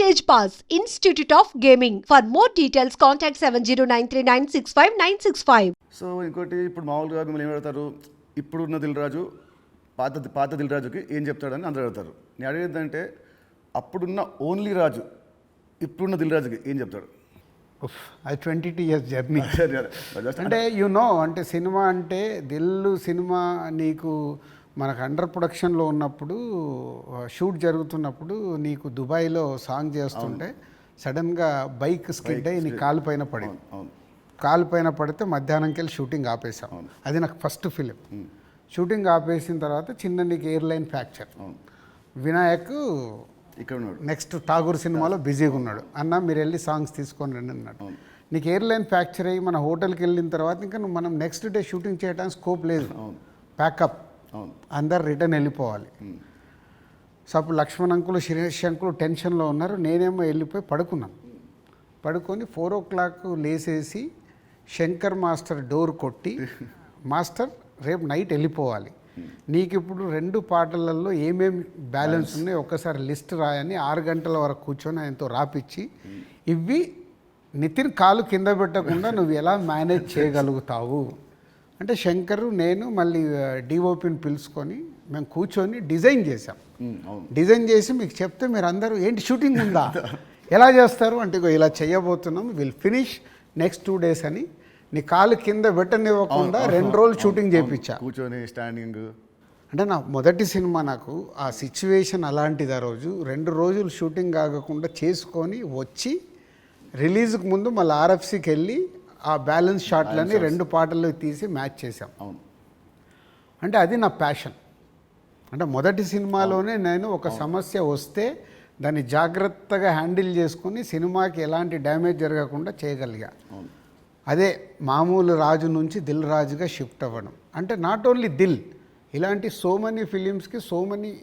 Stage Pass, Institute of Gaming. For more details, contact 709396596. So ఇంకోటి ఇప్పుడు మామూలుగా మిమ్మల్ని ఏం అడుగుతారు? ఇప్పుడున్న దిల్ రాజు పాత పాత దిల్ రాజుకి ఏం చెప్తాడని అందరూ అడుగుతారు. నేను అడిగేది అంటే అప్పుడున్న ఓన్లీ రాజు ఇప్పుడున్న దిల్ రాజుకి ఏం చెప్తాడు? అది ట్వంటీ టూ ఇయర్స్ జర్నీ. అంటే యు నో అంటే సినిమా అంటే దిల్లు సినిమా నీకు మనకు అండర్ ప్రొడక్షన్లో ఉన్నప్పుడు షూట్ జరుగుతున్నప్పుడు నీకు దుబాయ్లో సాంగ్ చేస్తుంటే సడన్గా బైక్ స్కిడ్ అయ్యి నీ కాలు పైన పడి. కాలు పైన పడితే మధ్యాహ్నంకి వెళ్ళి షూటింగ్ ఆపేసాం అది నాకు ఫస్ట్ ఫిలిం షూటింగ్ ఆపేసిన తర్వాత చిన్న నీకు ఎయిర్లైన్ ఫ్రాక్చర్ వినాయక్ ఇక్కడ నెక్స్ట్ ఠాగూర్ సినిమాలో బిజీగా ఉన్నాడు. అన్న మీరు వెళ్ళి సాంగ్స్ తీసుకొని రండి అన్నాడు. నీకు ఎయిర్లైన్ ఫ్రాక్చర్ అయ్యి మన హోటల్కి వెళ్ళిన తర్వాత ఇంకా మనం నెక్స్ట్ డే షూటింగ్ చేయడానికి స్కోప్ లేదు. ప్యాకప్ అందరు రిటర్న్ వెళ్ళిపోవాలి. సో అప్పుడు లక్ష్మణ్ అంకులు శిరీష్ అంకులు టెన్షన్లో ఉన్నారు. నేనేమో వెళ్ళిపోయి పడుకున్నాను. పడుకొని ఫోర్ ఓ క్లాక్ లేసేసి శంకర్ మాస్టర్ డోర్ కొట్టి మాస్టర్ రేపు నైట్ వెళ్ళిపోవాలి. నీకు ఇప్పుడు రెండు పాటలలో ఏమేమి బ్యాలెన్స్ ఉన్నాయో ఒక్కసారి లిస్ట్ రాయని ఆరు గంటల వరకు కూర్చొని ఆయనతో రాపిచ్చి ఇవి నితిన్ కాలు కింద పెట్టకుండా నువ్వు ఎలా మేనేజ్ చేయగలుగుతావు? అంటే శంకరు నేను మళ్ళీ డిఓపిని పిలుచుకొని మేము కూర్చొని డిజైన్ చేసాం డిజైన్ చేసి మీకు చెప్తే మీరు అందరూ ఏంటి షూటింగ్ ఉందా? ఎలా చేస్తారు? అంటే ఇలా చేయబోతున్నాం will finish next two days అని. నీ కాలు కింద పెట్టనివ్వకుండా రెండు రోజులు షూటింగ్ చేయించా. కూర్చొని స్టాండింగ్ అంటే నా మొదటి సినిమా నాకు ఆ సిచ్యువేషన్ అలాంటిది ఆ రోజు. రెండు రోజులు షూటింగ్ ఆగకుండా చేసుకొని వచ్చి రిలీజ్కి ముందు మళ్ళీ ఆర్ఎఫ్సికి వెళ్ళి ఆ బ్యాలెన్స్ షాట్లని రెండు పాటలు తీసి మ్యాచ్ చేసాం అవును. అంటే అది నా ప్యాషన్. అంటే మొదటి సినిమాలోనే నేను ఒక సమస్య వస్తే దాన్ని జాగ్రత్తగా హ్యాండిల్ చేసుకొని సినిమాకి ఎలాంటి డ్యామేజ్ జరగకుండా చేయగలిగా. అదే మామూలు రాజు నుంచి దిల్ రాజుగా షిఫ్ట్ అవ్వడం. అంటే నాట్ ఓన్లీ దిల్ ఇలాంటి సో మెనీ ఫిలిమ్స్కి సో మెనీ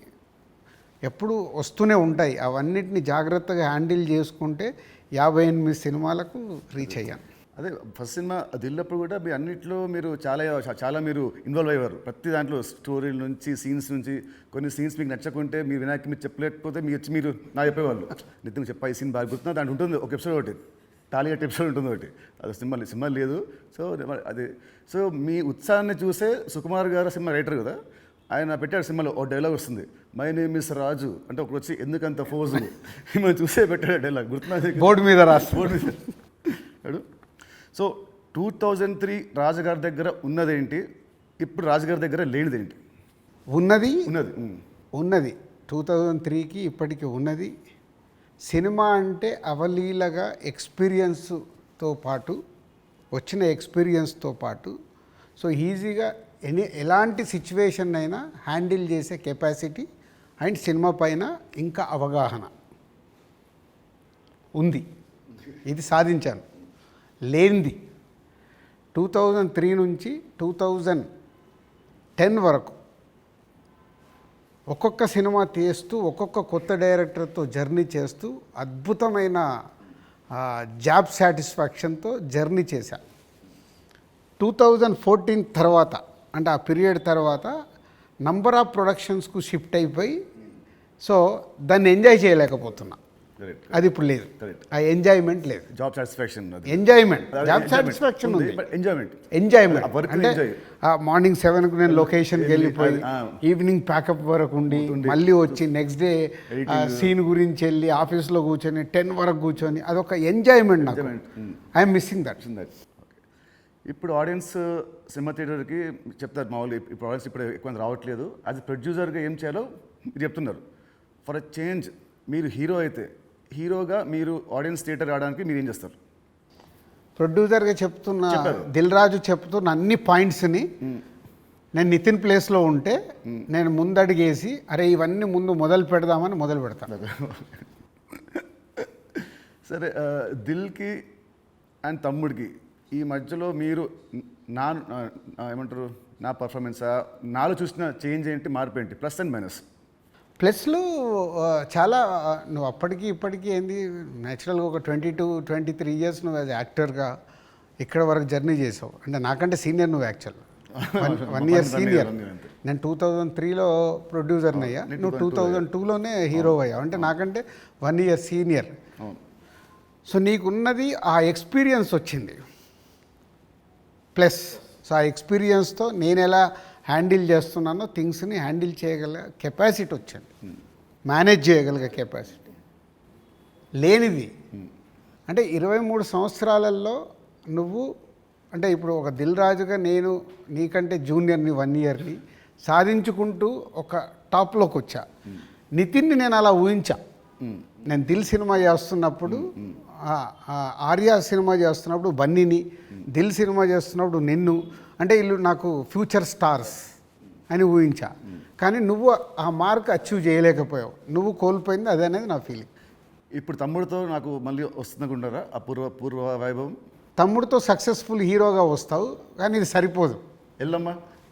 ఎప్పుడు వస్తూనే ఉంటాయి. అవన్నిటిని జాగ్రత్తగా హ్యాండిల్ చేసుకుంటే యాభై ఎనిమిది సినిమాలకు రీచ్ అయ్యాను. అదే ఫస్ట్ సినిమా దిల్లప్పుడు కూడా మీ అన్నిట్లో మీరు చాలా చాలా మీరు ఇన్వాల్వ్ అయ్యారు ప్రతి దాంట్లో స్టోరీల నుంచి సీన్స్ నుంచి కొన్ని సీన్స్ మీకు నచ్చకుంటే మీరు వినాయక్ మీరు చెప్పలేకపోతే మీరు వచ్చి మీరు నా చెప్పేవాళ్ళు. నితిన్ చెప్పా ఈ సీన్ బాగా గుర్తున్నా దాంట్లో ఉంటుంది ఒక ఎపిసోడ్ ఒకటి. టాలీగట్ ఎపిసోడ్ ఉంటుంది ఒకటి. అది సినిమా సినిమా లేదు. సో అది సో మీ ఉత్సాహాన్ని చూసే సుకుమార్ గారు సినిమా రైటర్ కదా. ఆయన పెట్టాడు సినిమాలో ఓ డైలాగ్ వస్తుంది. మై నేమ్ ఇస్ రాజు అంటే ఒకరు వచ్చి ఎందుకంత ఫోజు? మిమ్మల్ని చూసే పెట్టాడు డైలాగ్ గుర్తున్నా బోర్డు మీద రాస్తా బోర్డు మీద. సో టూ థౌజండ్ త్రీ రాజుగారి దగ్గర ఉన్నదేంటి? ఇప్పుడు రాజుగారి దగ్గర లేనిదేంటి? ఉన్నది. ఉన్నది. ఉన్నది. టూ థౌజండ్ త్రీకి ఇప్పటికి ఉన్నది. సినిమా అంటే అవలీలగా ఎక్స్పీరియన్స్తో పాటు వచ్చిన ఎక్స్పీరియన్స్తో పాటు సో ఈజీగా ఎనీ ఎలాంటి సిచ్యువేషన్ అయినా హ్యాండిల్ చేసే కెపాసిటీ అండ్ సినిమా పైన ఇంకా అవగాహన ఉంది. ఇది సాధించాను. లేనిది. టూ థౌజండ్ త్రీ నుంచి టూ థౌజండ్ టెన్ వరకు ఒక్కొక్క సినిమా తీస్తూ ఒక్కొక్క కొత్త డైరెక్టర్తో జర్నీ చేస్తూ అద్భుతమైన జాబ్ సాటిస్ఫాక్షన్తో జర్నీ చేశా. టూ థౌజండ్ ఫోర్టీన్ తర్వాత అంటే ఆ పీరియడ్ తర్వాత నంబర్ ఆఫ్ ప్రొడక్షన్స్కు షిఫ్ట్ అయిపోయి సో దాన్ని ఎంజాయ్ చేయలేకపోతున్నా. అది ఇప్పుడు లేదు. ఆ ఎంజాయ్మెంట్ లేదు job satisfaction enjoyment job. Satisfaction ఉంది. ఎంజాయ్మెంట్ని అంటే. మార్నింగ్ సెవెన్కి నేను లొకేషన్కి వెళ్ళి, వెళ్ళిపోయి. ఈవినింగ్ ప్యాకప్ వరకు ఉండి మళ్ళీ వచ్చి నెక్స్ట్ డే సీన్ గురించి వెళ్ళి ఆఫీస్లో కూర్చొని టెన్ వరకు కూర్చొని అదొక ఎంజాయ్మెంట్ నాకు. I'm missing that. ఇప్పుడు ఆడియన్స్ సినిమా థియేటర్కి చెప్తారు మామూలు ఇప్పుడు ఆడియన్స్ ఇప్పుడు ఎక్కువ రావట్లేదు అది ప్రొడ్యూసర్గా ఏం చేయాలో మీరు చెప్తున్నారు ఫర్ అ చేంజ్ మీరు హీరో అయితే హీరోగా మీరు ఆడియన్స్ థియేటర్ రావడానికి మీరు ఏం చేస్తారు? ప్రొడ్యూసర్గా చెప్తున్న. దిల్ రాజు చెప్తున్న అన్ని పాయింట్స్ని నేను నితిన్ ప్లేస్లో ఉంటే నేను ముందడిగేసి అరే ఇవన్నీ ముందు మొదలు పెడదామని మొదలు పెడతాను సరే దిల్కి అండ్ తమ్ముడికి ఈ మధ్యలో మీరు నా ఏమంటారు నా పర్ఫార్మెన్సా నాలో చూసిన చేంజ్ ఏంటి మార్పు ఏంటి? Plus and minus? ప్లస్లు చాలా నువ్వు అప్పటికి ఇప్పటికీ ఏంది న్యాచురల్గా ఒక twenty two twenty three years నువ్వు యాజ్ యాక్టర్గా ఇక్కడ వరకు జర్నీ చేసావు. అంటే నాకంటే సీనియర్ నువ్వు యాక్చువల్ వన్ ఇయర్ సీనియర్. నేను టూ థౌజండ్ త్రీలో ప్రొడ్యూసర్ని అయ్యా నువ్వు టూ 2002 థౌజండ్ టూలోనే హీరో అయ్యావు. అంటే నాకంటే వన్ ఇయర్ సీనియర్ సో నీకున్నది ఆ ఎక్స్పీరియన్స్ వచ్చింది. ప్లస్ సో ఆ ఎక్స్పీరియన్స్తో నేను ఎలా హ్యాండిల్ చేస్తున్నానో థింగ్స్ని హ్యాండిల్ చేయగల కెపాసిటీ వచ్చింది. మేనేజ్ చేయగలిగే కెపాసిటీ. లేనిది. అంటే ఇరవై మూడు సంవత్సరాలలో నువ్వు అంటే ఇప్పుడు ఒక దిల్ రాజుగా నేను నీకంటే జూనియర్ని వన్ ఇయర్ని సాధించుకుంటూ ఒక టాప్లోకి వచ్చా నితిన్ని నేను అలా ఊహించా. నేను దిల్ సినిమా చేస్తున్నప్పుడు ఆర్య సినిమా చేస్తున్నప్పుడు బన్నీని దిల్ సినిమా చేస్తున్నప్పుడు నిన్ను అంటే వీళ్ళు నాకు ఫ్యూచర్ స్టార్స్ అని ఊహించా. కానీ నువ్వు ఆ మార్క్ అచీవ్ చేయలేకపోయావు. నువ్వు కోల్పోయింది అదే అనేది నా ఫీలింగ్ ఇప్పుడు తమ్ముడితో నాకు మళ్ళీ వస్తుందనుకుంటారా ఆ పూర్వ పూర్వ వైభవం? తమ్ముడితో సక్సెస్ఫుల్ హీరోగా వస్తావు కానీ ఇది సరిపోదు. ఎల్లమ్మ?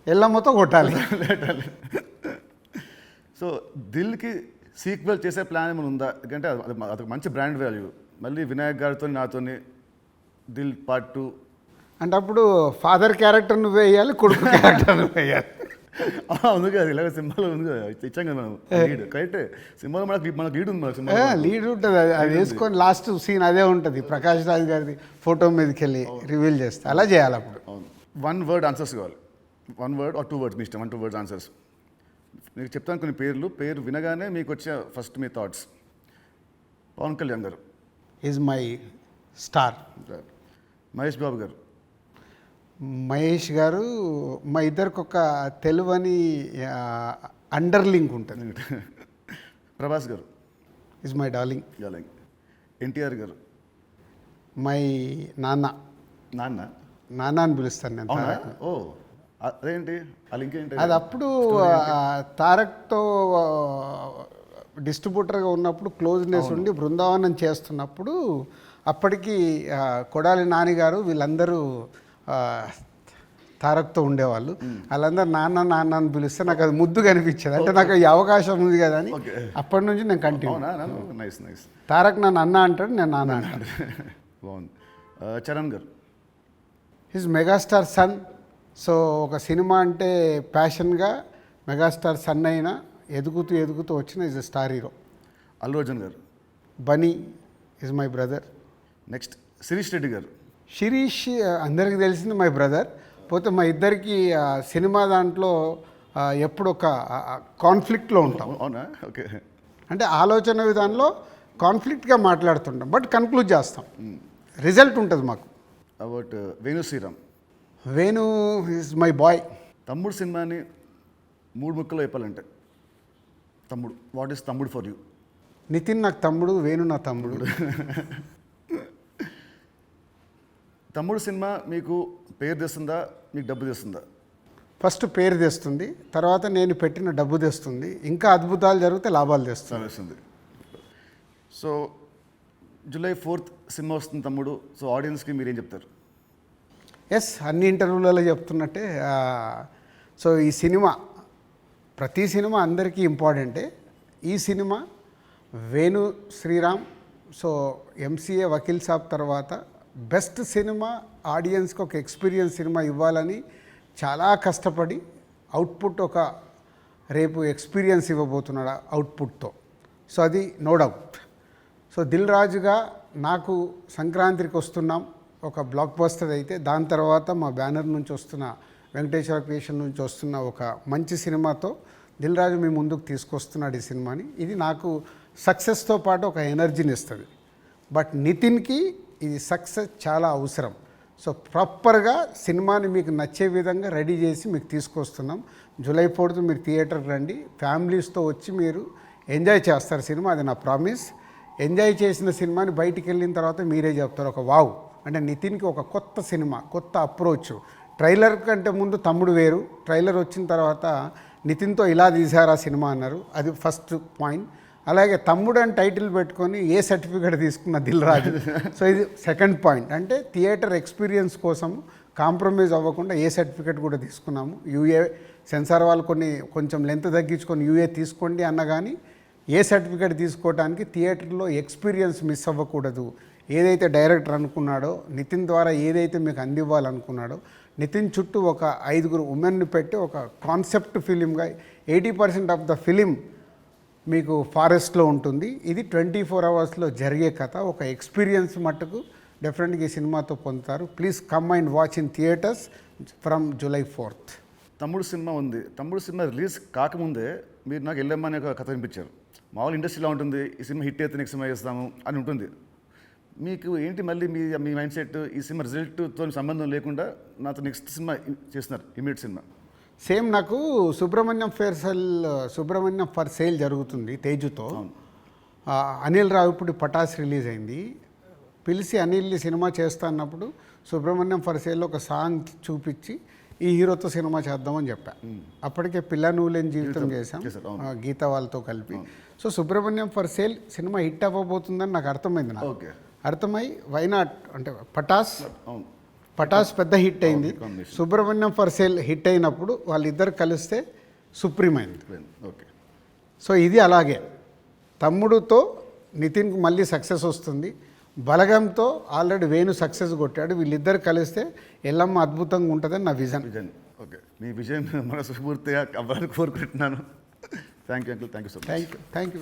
ఎల్లమ్మతో కొట్టాలి. సో దిల్కి సీక్వెల్ చేసే ప్లాన్ ఏమైనా ఉందా? ఎందుకంటే అది మంచి బ్రాండ్ వాల్యూ మళ్ళీ వినాయక్ గారితో నాతోని దిల్ పార్ట్ టూ అంటే అప్పుడు ఫాదర్ క్యారెక్టర్ నువ్వు వేయాలి కొడుకు క్యారెక్టర్ నువ్వు వేయాలి. ఉంది కదా ఇలాగ సింహాలో ఉంది కదా ఇచ్చాం కదా మనం. లీడ్ కరెక్ట్ సింహాలో మనకి మనకు లీడ్ ఉంది మన సినిమా లీడ్ ఉంటుంది అది అది వేసుకొని లాస్ట్ సీన్ అదే ఉంటుంది ప్రకాష్ రాజ్ గారిది ఫోటో మీదకి వెళ్ళి రివీల్ చేస్తే అలా చేయాలి అప్పుడు. అవును. వన్ వర్డ్ ఆన్సర్స్ కావాలి. One word or two words మీ ఇష్టం వన్ టూ వర్డ్స్ ఆన్సర్స్ మీకు చెప్తాను కొన్ని పేర్లు. పేరు వినగానే మీకు వచ్చే first me thoughts Pawan Kalyan garu. Is my star Mahesh Babu garu. Mahesh garu మా ఇద్దరికి ఒక తెలువని అండర్లింక్ ఉంటుంది. Prabhas garu. Is my darling అలాగే ఎన్టీఆర్ గారు. మై నాన్న. నాన్న. నాన్న అని పిలుస్తాను నేను. ఓ అదేంటి? అది అప్పుడు తారక్తో డిస్ట్రిబ్యూటర్గా ఉన్నప్పుడు క్లోజ్నెస్ ఉండి బృందావనం చేస్తున్నప్పుడు అప్పటికి కొడాలి నానిగారు వీళ్ళందరూ తారక్తో ఉండేవాళ్ళు. వాళ్ళందరూ నాన్న నాన్న అని పిలిస్తే నాకు అది ముద్దు కనిపించేది అంటే నాకు ఈ అవకాశం ఉంది కదా అని. అప్పటి నుంచి నేను కంటిన్యూ. అవునా? Nice nice. తారక్ నన్ను అన్న అంటాడు నేను నాన్న అంటాను. బాగుంది. Charan garu. His megastar son so ఒక సినిమా అంటే ప్యాషన్గా మెగాస్టార్ సన్ అయినా ఎదుగుతూ ఎదుగుతూ వచ్చిన is star hero Allu Arjun garu. Bunny is my brother next Sirish Reddy garu. Sirish అందరికీ తెలిసింది మై బ్రదర్ పోతే మా ఇద్దరికి సినిమా దాంట్లో ఆ, ఎప్పుడు ఒక కాన్ఫ్లిక్ట్లో ఉంటాం. అవు- అవునా? ఓకే. అంటే ఆలోచన విధానంలో కాన్ఫ్లిక్ట్గా మాట్లాడుతుంటాం. బట్ కన్క్లూడ్ చేస్తాం. రిజల్ట్ ఉంటుంది మాకు. About Venu Sriram. Venu is my boy Thammudu సినిమాని మూడు ముక్కలు చెప్పాలంటే Thammudu what is Thammudu for you Nithiin నాకు తమ్ముడు వేణు నా తమ్ముడు. తమ్ముడు సినిమా మీకు పేరు తెస్తుందా? మీకు డబ్బు తెస్తుందా? ఫస్ట్ పేరు తెస్తుంది తర్వాత నేను పెట్టిన డబ్బు తెస్తుంది. ఇంకా అద్భుతాలు జరిగితే లాభాలు తెస్తుంది. సో జూలై ఫోర్త్ సినిమా వస్తుంది తమ్ముడు. సో ఆడియన్స్కి మీరేం చెప్తారు? ఎస్ అన్ని ఇంటర్వ్యూలలో చెప్తున్నట్టే సో ఈ సినిమా ప్రతి సినిమా అందరికీ ఇంపార్టెంటే. ఈ cinema Venu Sriram so MCA Vakeel Saab తర్వాత బెస్ట్ సినిమా ఆడియన్స్కి ఒక ఎక్స్పీరియన్స్ సినిమా ఇవ్వాలని చాలా కష్టపడి అవుట్పుట్ ఒక రేపు ఎక్స్పీరియన్స్ ఇవ్వబోతున్నాడు అవుట్పుట్తో. సో అది నో డౌట్. సో దిల్ రాజుగా నాకు సంక్రాంతికి వస్తున్నాం. ఒక బ్లాక్ బస్టర్ అయితే దాని తర్వాత మా బ్యానర్ నుంచి వస్తున్న వెంకటేశ్వర క్రియేషన్ నుంచి వస్తున్న ఒక మంచి సినిమాతో దిల్ రాజు మీ ముందుకు తీసుకొస్తున్నాడు ఈ సినిమాని. ఇది నాకు సక్సెస్తో పాటు ఒక ఎనర్జీని ఇస్తుంది. బట్ నితిన్కి ఇది సక్సెస్ చాలా అవసరం. సో ప్రాపర్గా సినిమాని మీకు నచ్చే విధంగా రెడీ చేసి మీకు తీసుకొస్తున్నాం. జూలై ఫోర్త్ మీరు థియేటర్కి రండి. ఫ్యామిలీస్తో వచ్చి మీరు ఎంజాయ్ చేస్తారు సినిమా అది నా ప్రామిస్. ఎంజాయ్ చేసిన సినిమాని బయటికి వెళ్ళిన తర్వాత మీరే చెప్తారు. ఒక వావ్. అంటే నితిన్కి ఒక కొత్త సినిమా కొత్త అప్రోచ్. ట్రైలర్ కంటే ముందు తమ్ముడు వేరు. ట్రైలర్ వచ్చిన తర్వాత నితిన్తో ఇలా తీశారా సినిమా అన్నారు. అది ఫస్ట్ పాయింట్. అలాగే తమ్ముడు అని టైటిల్ పెట్టుకొని ఏ సర్టిఫికేట్ తీసుకున్న దిల్ రాజు. సో ఇది సెకండ్ పాయింట్. అంటే థియేటర్ ఎక్స్పీరియన్స్ కోసం కాంప్రమైజ్ అవ్వకుండా ఏ సర్టిఫికేట్ కూడా తీసుకున్నాము. యూఏ సెన్సార్ వాళ్ళు కొన్ని కొంచెం లెంత్ తగ్గించుకొని యూఏ తీసుకోండి అన్న కానీ ఏ సర్టిఫికేట్ తీసుకోవడానికి థియేటర్లో ఎక్స్పీరియన్స్ మిస్ అవ్వకూడదు. ఏదైతే డైరెక్టర్ అనుకున్నాడో నితిన్ ద్వారా ఏదైతే మీకు అందివ్వాలనుకున్నాడో నితిన్ చుట్టూ ఒక ఐదుగురు ఉమెన్ని పెట్టి ఒక concept ఫిలింగా eighty percent of the film మీకు ఫారెస్ట్లో ఉంటుంది. ఇది ట్వంటీ ఫోర్ అవర్స్లో జరిగే కథ. ఒక ఎక్స్పీరియన్స్ మట్టుకు డెఫినెట్గా ఈ సినిమాతో పొందుతారు. Please come and watch in theatres from July fourth. Thammudu cinema ఉంది. తమ్ముడు సినిమా రిలీజ్ కాకముందే మీరు నాకు వెళ్ళమ్మా అనే ఒక కథ వినిపించారు. మామూలు ఇండస్ట్రీలో ఉంటుంది. ఈ సినిమా హిట్ అయితే నెక్స్ట్ సినిమా చేస్తాము అని ఉంటుంది. మీకు ఏంటి మళ్ళీ మీ మీ మైండ్ సెట్ ఈ సినిమా రిజల్ట్తో సంబంధం లేకుండా నాతో నెక్స్ట్ సినిమా చేస్తున్నారు ఇమీడియట్ సినిమా. సేమ్ నాకు Subrahmanyam for sale Subrahmanyam for sale జరుగుతుంది తేజుతో. అనిల్ రావిపూడి పటాస్ రిలీజ్ అయింది. పిలిచి అనిల్ని సినిమా చేస్తా అన్నప్పుడు సుబ్రహ్మణ్యం ఫర్ సేల్లో ఒక సాంగ్ చూపించి ఈ హీరోతో సినిమా చేద్దామని చెప్పా. అప్పటికే పిల్ల నువ్వు లేని జీవితం చేశాం. గీత వాళ్ళతో కలిపి. So Subrahmanyam for sale cinema hit అవ్వబోతుందని నాకు అర్థమైంది నాకు. ఓకే. అర్థమై వైనాట్ అంటే పటాస్ పటాస్ పెద్ద హిట్ అయింది. సుబ్రహ్మణ్యం ఫర్ సేల్ హిట్ అయినప్పుడు వాళ్ళిద్దరు కలిస్తే సుప్రీం అయింది. ఓకే సో ఇది అలాగే. తమ్ముడుతో నితిన్కు మళ్ళీ సక్సెస్ వస్తుంది. బలగంతో ఆల్రెడీ వేణు సక్సెస్ కొట్టాడు. వీళ్ళిద్దరు కలిస్తే ఎల్లమ్మ అద్భుతంగా ఉంటుందని నా విజన్ విజయన్ ఓకే మీ విజయం మనస్ఫూర్తిగా అవ్వాలని కోరుకుంటున్నాను. Thank you uncle thank you so much thank you thank you